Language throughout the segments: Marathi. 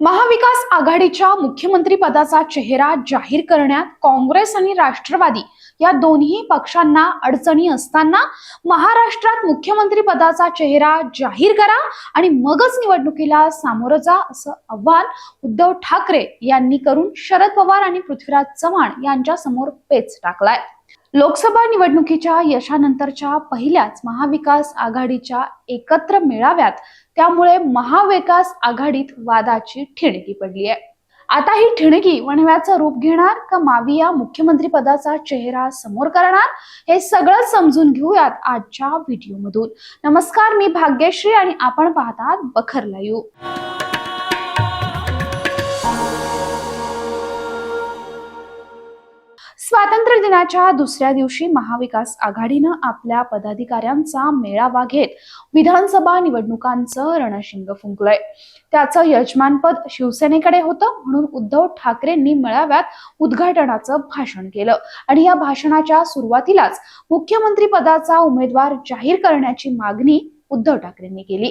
महाविकास आघाडीच्या मुख्यमंत्री पदाचा चेहरा जाहीर करण्यात काँग्रेस आणि राष्ट्रवादी या दोन्ही पक्षांना अडचणी असताना महाराष्ट्रात मुख्यमंत्री पदाचा चेहरा जाहीर करा आणि मगच निवडणुकीला सामोरं जा असं आव्हान उद्धव ठाकरे यांनी करून शरद पवार आणि पृथ्वीराज चव्हाण यांच्या समोर पेच टाकलाय. लोकसभा निवडणुकीच्या यशानंतरच्या पहिल्याच महाविकास आघाडीच्या एकत्र मेळाव्यात त्यामुळे महाविकास आघाडीत वादाची ठिणगी पडली आहे. आता ही ठिणगी वणव्याचं रूप घेणार का माविया मुख्यमंत्री पदाचा चेहरा समोर करणार हे सगळं समजून घेऊयात आजच्या व्हिडिओमधून. नमस्कार मी भाग्यश्री आणि आपण पाहतात बखर लायू स्वातंत्र्य दिनाच्या दुसऱ्या दिवशी महाविकास आघाडीनं आपल्या पदाधिकाऱ्यांचा मेळावा घेत विधानसभा निवडणुकांचं रणशिंग फुंकलंय. त्याचं यजमानपद शिवसेनेकडे होतं म्हणून उद्धव ठाकरेंनी मेळाव्यात उद्घाटनाचं भाषण केलं. आणि या भाषणाच्या सुरुवातीलाच मुख्यमंत्री पदाचा उमेदवार जाहीर करण्याची मागणी उद्धव ठाकरेंनी केली.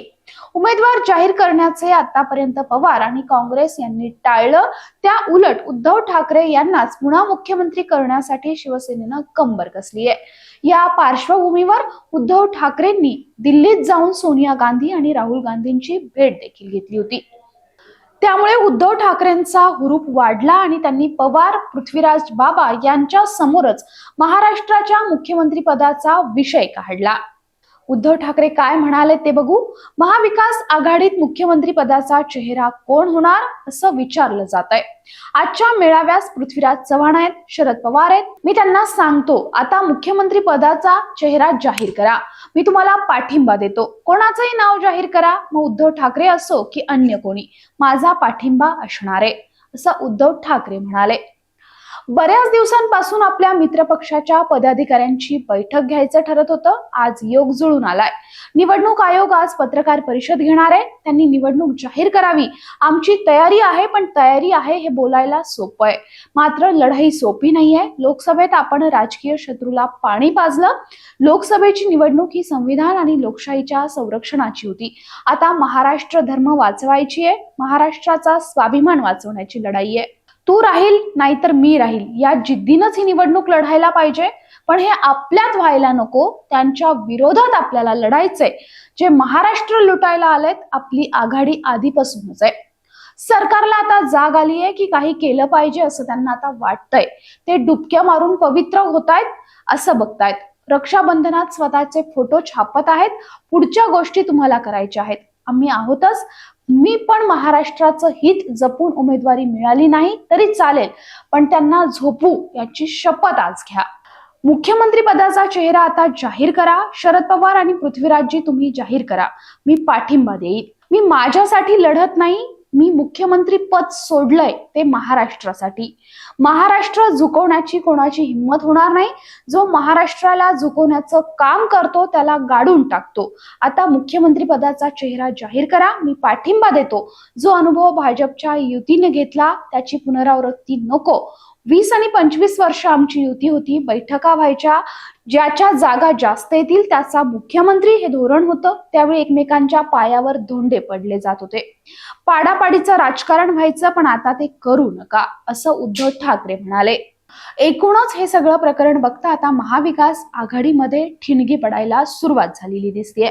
उमेदवार जाहीर करण्याचे आतापर्यंत पवार आणि काँग्रेस यांनी टाळलं. त्या उलट उद्धव ठाकरे यांनाच पुन्हा मुख्यमंत्री करण्यासाठी शिवसेनेनं कंबर कसली आहे या पार्श्वभूमीवर उद्धव ठाकरेंनी दिल्लीत जाऊन सोनिया गांधी आणि राहुल गांधींची भेट देखील घेतली होती. त्यामुळे उद्धव ठाकरेंचा हुरूप वाढला आणि त्यांनी पवार पृथ्वीराज बाबा यांच्या समोरच महाराष्ट्राच्या मुख्यमंत्री पदाचा विषय काढला. उद्धव ठाकरे काय म्हणाले ते बघू? महाविकास आघाडीत मुख्यमंत्री पदाचा चेहरा कोण होणार? असं विचारलं जात आहे आजच्या मेळाव्यास पृथ्वीराज चव्हाण आहेत शरद पवार आहेत. मी त्यांना सांगतो आता मुख्यमंत्री पदाचा चेहरा जाहीर करा. मी तुम्हाला पाठिंबा देतो. कोणाचंही नाव जाहीर करा. मग उद्धव ठाकरे असो की अन्य कोणी माझा पाठिंबा असणार आहे असं उद्धव ठाकरे म्हणाले. बऱ्याच दिवसांपासून आपल्या मित्रपक्षाच्या पदाधिकाऱ्यांची बैठक घ्यायचं ठरत होतं. आज योग जुळून आलाय. निवडणूक आयोग आज पत्रकार परिषद घेणार आहे. त्यांनी निवडणूक जाहीर करावी. आमची तयारी आहे पण तयारी आहे हे बोलायला सोपं आहे. मात्र लढाई सोपी नाहीये. लोकसभेत आपण राजकीय शत्रूला पाणी पाजलं. लोकसभेची निवडणूक ही संविधान आणि लोकशाहीच्या संरक्षणाची होती. आता महाराष्ट्र धर्म वाचवायची आहे. महाराष्ट्राचा स्वाभिमान वाचवण्याची लढाई आहे. तू राहील नाहीतर मी राहील. या जिद्दीनच ही निवडणूक लढायला पाहिजे. पण हे आपल्यात व्हायला नको. त्यांच्या विरोधात आपल्याला लढायचंय. जे महाराष्ट्र लुटायला आलेत आपली आघाडी आधीपासूनच आहे. सरकारला आता जाग आली आहे की काही केलं पाहिजे असं त्यांना आता वाटतंय. ते डुबक्या मारून पवित्र होत आहेत असं बघतायत. रक्षाबंधनात स्वतःचे फोटो छापत आहेत. पुढच्या गोष्टी तुम्हाला करायच्या आहेत. आम्ही आहोतच. मी महाराष्ट्राचं हित जपून उमेदवारी मिळाली नाही तरी चालेल. पण त्यांना झोपू याची शपथ आज घ्या. मुख्यमंत्री पदाचा चेहरा आता जाहीर करा. शरद पवार आणि पृथ्वीराजजी तुम्ही जाहीर करा. मी पाठिंबा देईन. मी माझ्यासाठी लढत नाही मी मुख्यमंत्री पद सोडलंय ते महाराष्ट्रासाठी. महाराष्ट्र झुकवण्याची कोणाची हिंमत होणार नाही. जो महाराष्ट्राला झुकवण्याचं काम करतो त्याला गाडून टाकतो. आता मुख्यमंत्री पदाचा चेहरा जाहीर करा मी पाठिंबा देतो. जो अनुभव भाजपच्या युतीने घेतला त्याची पुनरावृत्ती नको. वीस आणि पंचवीस वर्ष आमची युती होती. बैठका व्हायच्या. ज्याच्या जागा जास्त येतील त्याचा मुख्यमंत्री हे धोरण होतं. त्यावेळी एकमेकांच्या पायावर धोंडे पडले जात होते. पाडापाडीचं राजकारण व्हायचं पण आता ते करू नका असं उद्धव ठाकरे म्हणाले. एकूणच हे सगळं प्रकरण बघता आता महाविकास आघाडीमध्ये ठिणगी पडायला सुरुवात झालेली दिसतेय.